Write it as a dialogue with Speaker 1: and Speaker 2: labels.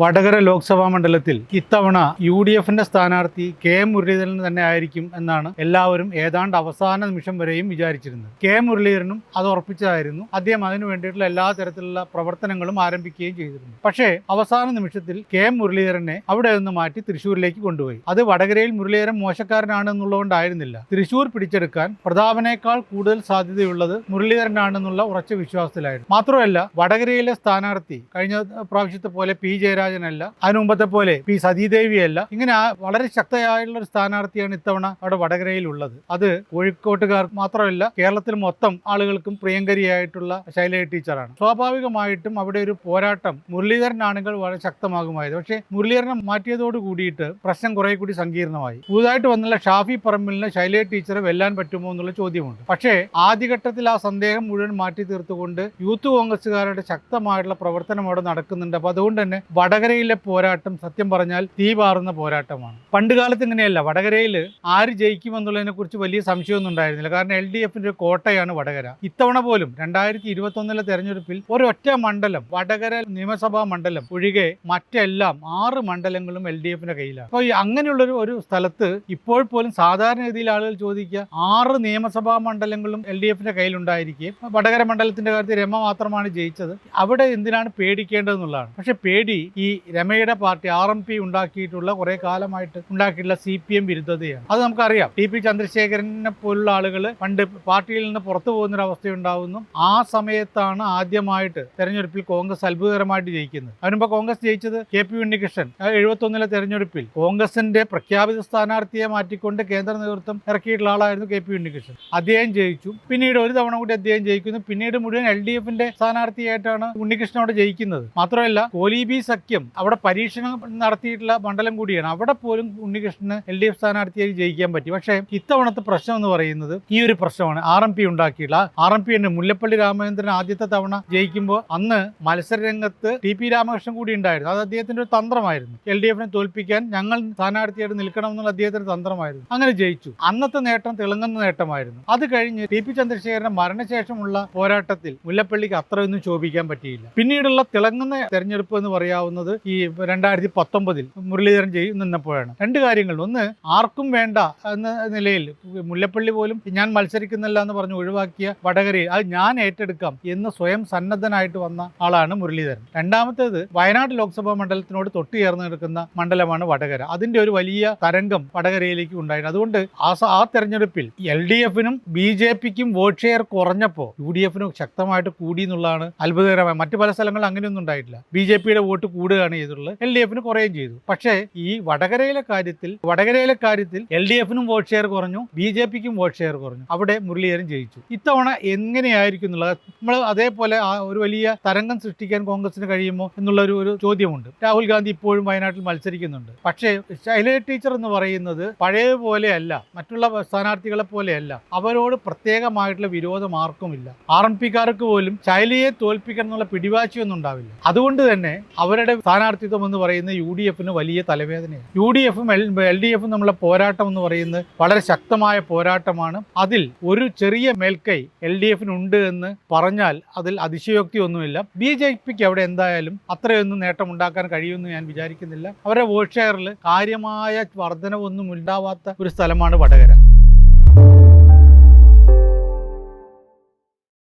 Speaker 1: വടകര ലോക്സഭാ മണ്ഡലത്തിൽ ഇത്തവണ U D എഫിന്റെ സ്ഥാനാർത്ഥി കെ മുരളീധരൻ തന്നെ ആയിരിക്കും എന്നാണ് എല്ലാവരും ഏതാണ്ട് അവസാന നിമിഷം വരെയും വിചാരിച്ചിരുന്നത്. കെ മുരളീധരനും അത് ഉറപ്പിച്ചതായിരുന്നു. അദ്ദേഹം അതിനു വേണ്ടിയിട്ടുള്ള എല്ലാ തരത്തിലുള്ള പ്രവർത്തനങ്ങളും ആരംഭിക്കുകയും ചെയ്തിരുന്നു. പക്ഷേ അവസാന നിമിഷത്തിൽ കെ മുരളീധരനെ അവിടെ നിന്ന് മാറ്റി തൃശ്ശൂരിലേക്ക് കൊണ്ടുപോയി. അത് വടകരയിൽ മുരളീധരൻ മോശക്കാരനാണ് എന്നുള്ളതുകൊണ്ടായിരുന്നില്ല. തൃശ്ശൂർ പിടിച്ചെടുക്കാൻ പ്രതാപനേക്കാൾ കൂടുതൽ സാധ്യതയുള്ളത് മുരളീധരനാണെന്നുള്ള ഉറച്ച വിശ്വാസത്തിലായിരുന്നു. മാത്രമല്ല വടകരയിലെ സ്ഥാനാർത്ഥി കഴിഞ്ഞ പ്രാവശ്യത്തെ പോലെ പി ജയരാജനല്ല അതിനു മുമ്പത്തെ പോലെ പി. സതീദേവിയല്ല. ഇങ്ങനെ വളരെ ശക്തയായുള്ള ഒരു സ്ഥാനാർത്ഥിയാണ് ഇത്തവണ അവിടെ വടകരയിൽ ഉള്ളത് അത് കോഴിക്കോട്ടുകാർ മാത്രമല്ല കേരളത്തിൽ മൊത്തം ആളുകൾക്കും പ്രിയങ്കരിയായിട്ടുള്ള ശൈലജ ടീച്ചറാണ്. സ്വാഭാവികമായിട്ടും അവിടെ ഒരു പോരാട്ടം മുരളീധരനാണെങ്കിൽ വളരെ ശക്തമാകുമായത്. പക്ഷേ മുരളീധരനെ മാറ്റിയതോട് കൂടിയിട്ട് പ്രശ്നം കുറെ കൂടി സങ്കീർണമായി. പുതുതായിട്ട് വന്നുള്ള ഷാഫി പറമ്പിലിന് ശൈലജ ടീച്ചറെ വെല്ലാൻ പറ്റുമോ എന്നുള്ള ചോദ്യമുണ്ട്. പക്ഷേ ആദ്യഘട്ടത്തിൽ ആ സന്ദേഹം മുഴുവൻ മാറ്റി തീർത്തുകൊണ്ട് യൂത്ത് കോൺഗ്രസ്സുകാരുടെ ശക്തമായിട്ടുള്ള പ്രവർത്തനം അവിടെ നടക്കുന്നുണ്ട്. അപ്പോൾ അതുകൊണ്ട് തന്നെ വടകരയിലെ പോരാട്ടം സത്യം പറഞ്ഞാൽ തീ പാറുന്ന പോരാട്ടമാണ്. പണ്ട് കാലത്ത് ഇങ്ങനെയല്ല. വടകരയിൽ ആര് ജയിക്കുമെന്നുള്ളതിനെ കുറിച്ച് വലിയ സംശയമൊന്നും ഉണ്ടായിരുന്നില്ല. കാരണം എൽ ഡി എഫിന്റെ ഒരു കോട്ടയാണ് വടകര. ഇത്തവണ പോലും രണ്ടായിരത്തി ഇരുപത്തി ഒന്നിലെ തെരഞ്ഞെടുപ്പിൽ ഒരൊറ്റ മണ്ഡലം വടകര നിയമസഭാ മണ്ഡലം ഒഴികെ മറ്റെല്ലാം ആറ് മണ്ഡലങ്ങളും എൽ ഡി എഫിന്റെ കയ്യിലാണ്. അപ്പോൾ ഈ അങ്ങനെയുള്ളൊരു ഒരു സ്ഥലത്ത് ഇപ്പോൾ പോലും സാധാരണഗതിയിൽ ആളുകൾ ചോദിക്കുക ആറ് നിയമസഭാ മണ്ഡലങ്ങളും എൽ ഡി എഫിന്റെ കയ്യിലുണ്ടായിരിക്കും. വടകര മണ്ഡലത്തിന്റെ കാര്യത്തിൽ രമ മാത്രമാണ് ജയിച്ചത്. അവിടെ എന്തിനാണ് പേടിക്കേണ്ടതെന്നുള്ളതാണ്. പക്ഷെ പേടി ഈ രമയുടെ പാർട്ടി ആർ എം പി ഉണ്ടാക്കിയിട്ടുള്ള കുറെ കാലമായിട്ട് ഉണ്ടാക്കിയിട്ടുള്ള സി പി എം വിരുദ്ധതയാണ്. അത് നമുക്കറിയാം. ടി പി ചന്ദ്രശേഖരനെ പോലുള്ള ആളുകൾ പണ്ട് പാർട്ടിയിൽ നിന്ന് പുറത്തു പോകുന്ന ഒരു അവസ്ഥ ഉണ്ടാവുന്നു ആ സമയത്താണ് ആദ്യമായിട്ട് തെരഞ്ഞെടുപ്പിൽ കോൺഗ്രസ് അത്ഭുതകരമായിട്ട് ജയിക്കുന്നത്. അതിനുമ്പ് കോൺഗ്രസ് ജയിച്ചത് കെ പി ഉണ്ണികൃഷ്ണൻ. എഴുപത്തൊന്നിലെ തെരഞ്ഞെടുപ്പിൽ കോൺഗ്രസിന്റെ പ്രഖ്യാപിത സ്ഥാനാർത്ഥിയെ മാറ്റിക്കൊണ്ട് കേന്ദ്ര നേതൃത്വം ഇറക്കിയിട്ടുള്ള ആളായിരുന്നു കെ പി ഉണ്ണികൃഷ്ണൻ. അദ്ദേഹം ജയിച്ചു. പിന്നീട് ഒരു തവണ കൂടി അദ്ദേഹം ജയിക്കുന്നു. പിന്നീട് മുഴുവൻ എൽ ഡി എഫിന്റെ സ്ഥാനാർത്ഥിയായിട്ടാണ് ഉണ്ണികൃഷ്ണനോട് ജയിക്കുന്നത്. മാത്രമല്ല കോലീബി അവിടെ പരീക്ഷണം നടത്തിയിട്ടുള്ള മണ്ഡലം കൂടിയാണ്. അവിടെ പോലും ഉണ്ണികൃഷ്ണന് എൽ ഡി എഫ് സ്ഥാനാർത്ഥിയായി ജയിക്കാൻ പറ്റി. പക്ഷേ ഇത്തവണത്തെ പ്രശ്നം എന്ന് പറയുന്നത് ഈ ഒരു പ്രശ്നമാണ്. ആർ എം പി ഉണ്ടാക്കിയിട്ടുള്ള ആർ എം പി തന്നെ മുല്ലപ്പള്ളി രാമചന്ദ്രൻ ആദ്യത്തെ തവണ ജയിക്കുമ്പോൾ അന്ന് മത്സരരംഗത്ത് ടി പി രാമകൃഷ്ണൻ കൂടി ഉണ്ടായിരുന്നു. അത് അദ്ദേഹത്തിന്റെ ഒരു തന്ത്രമായിരുന്നു. എൽ ഡി എഫിനെ തോൽപ്പിക്കാൻ ഞങ്ങൾ സ്ഥാനാർത്ഥിയായിട്ട് നിൽക്കണം എന്നുള്ള അദ്ദേഹത്തിന്റെ തന്ത്രമായിരുന്നു. അങ്ങനെ ജയിച്ചു. അന്നത്തെ നേട്ടം തിളങ്ങുന്ന നേട്ടമായിരുന്നു. അത് കഴിഞ്ഞ് ടി പി ചന്ദ്രശേഖരന്റെ മരണശേഷമുള്ള പോരാട്ടത്തിൽ മുല്ലപ്പള്ളിക്ക് അത്രയൊന്നും ശോഭിക്കാൻ പറ്റിയില്ല. പിന്നീടുള്ള തിളങ്ങുന്ന തെരഞ്ഞെടുപ്പ് എന്ന് പറയാവുന്നത് ഈ രണ്ടായിരത്തി പത്തൊമ്പതിൽ മുരളീധരൻ ചെയ്യും നിന്നപ്പോഴാണ്. രണ്ട് കാര്യങ്ങൾ. ഒന്ന് ആർക്കും വേണ്ട എന്ന നിലയിൽ മുല്ലപ്പള്ളി പോലും ഞാൻ മത്സരിക്കുന്നില്ല എന്ന് പറഞ്ഞ് ഒഴിവാക്കിയ വടകരയിൽ അത് ഞാൻ ഏറ്റെടുക്കാം എന്ന് സ്വയം സന്നദ്ധനായിട്ട് വന്ന ആളാണ് മുരളീധരൻ. രണ്ടാമത്തേത് വയനാട് ലോക്സഭാ മണ്ഡലത്തിനോട് തൊട്ട് ചേർന്ന് നിൽക്കുന്ന മണ്ഡലമാണ് വടകര. അതിന്റെ ഒരു വലിയ തരംഗം വടകരയിലേക്ക് ഉണ്ടായിരുന്നു. അതുകൊണ്ട് ആ ആ തെരഞ്ഞെടുപ്പിൽ എൽ ഡി എഫിനും ബി ജെ പിക്കും വോട്ട് ഷെയർ കുറഞ്ഞപ്പോൾ യു ഡി എഫിനും ശക്തമായിട്ട് കൂടി എന്നുള്ളതാണ് അത്ഭുതകരമായ. മറ്റു പല സ്ഥലങ്ങളിൽ അങ്ങനെയൊന്നും ഉണ്ടായിട്ടില്ല. ബി ജെ പിയുടെ വോട്ട് കൂടുകയാണ് ചെയ്തിട്ടുള്ളത്. എൽ ഡി എഫിന് കുറയുകയും ചെയ്തു. പക്ഷേ ഈ വടകരയിലെ കാര്യത്തിൽ വടകരയിലെ കാര്യത്തിൽ എൽ ഡി എഫിനും വോട്ട് ഷെയർ കുറഞ്ഞു. ബി ജെ പിക്കും വോട്ട് ഷെയർ കുറഞ്ഞു. അവിടെ മുരളീധരൻ ജയിച്ചു. ഇത്തവണ എങ്ങനെയായിരിക്കും എന്നുള്ളത് നമ്മൾ അതേപോലെ ഒരു വലിയ തരംഗം സൃഷ്ടിക്കാൻ കോൺഗ്രസിന് കഴിയുമോ എന്നുള്ള ഒരു ഒരു ചോദ്യമുണ്ട്. രാഹുൽ ഗാന്ധി ഇപ്പോഴും വയനാട്ടിൽ മത്സരിക്കുന്നുണ്ട്. പക്ഷേ ശൈലജ ടീച്ചർ എന്ന് പറയുന്നത് പഴയ പോലെയല്ല മറ്റുള്ള സ്ഥാനാർത്ഥികളെ പോലെയല്ല. അവരോട് പ്രത്യേകമായിട്ടുള്ള വിരോധം ആർക്കുമില്ല. ആർ എം പിക്കാർക്ക് പോലും ശൈലയെ തോൽപ്പിക്കണം എന്നുള്ള പിടിവാശിയൊന്നും ഉണ്ടാവില്ല. അതുകൊണ്ട് തന്നെ അവരുടെ സ്ഥാനാർത്ഥിത്വം എന്ന് പറയുന്നത് യു ഡി എഫിന് വലിയ തലവേദനയാണ്. യു ഡി എഫും എൽ ഡി എഫും നമ്മളെ പോരാട്ടം എന്ന് പറയുന്നത് വളരെ ശക്തമായ പോരാട്ടമാണ്. അതിൽ ഒരു ചെറിയ മേൽക്കൈ എൽ ഡി എഫിനുണ്ട് എന്ന് പറഞ്ഞാൽ അതിൽ അതിശയോക്തി ഒന്നുമില്ല ബി ജെ പിക്ക് അവിടെ എന്തായാലും അത്രയൊന്നും നേട്ടം ഉണ്ടാക്കാൻ കഴിയുമെന്ന് ഞാൻ വിചാരിക്കുന്നില്ല. അവരുടെ വോട്ട് ഷെയറിൽ കാര്യമായ വർധനവൊന്നും ഉണ്ടാവാത്ത ഒരു സ്ഥലമാണ് വടകര.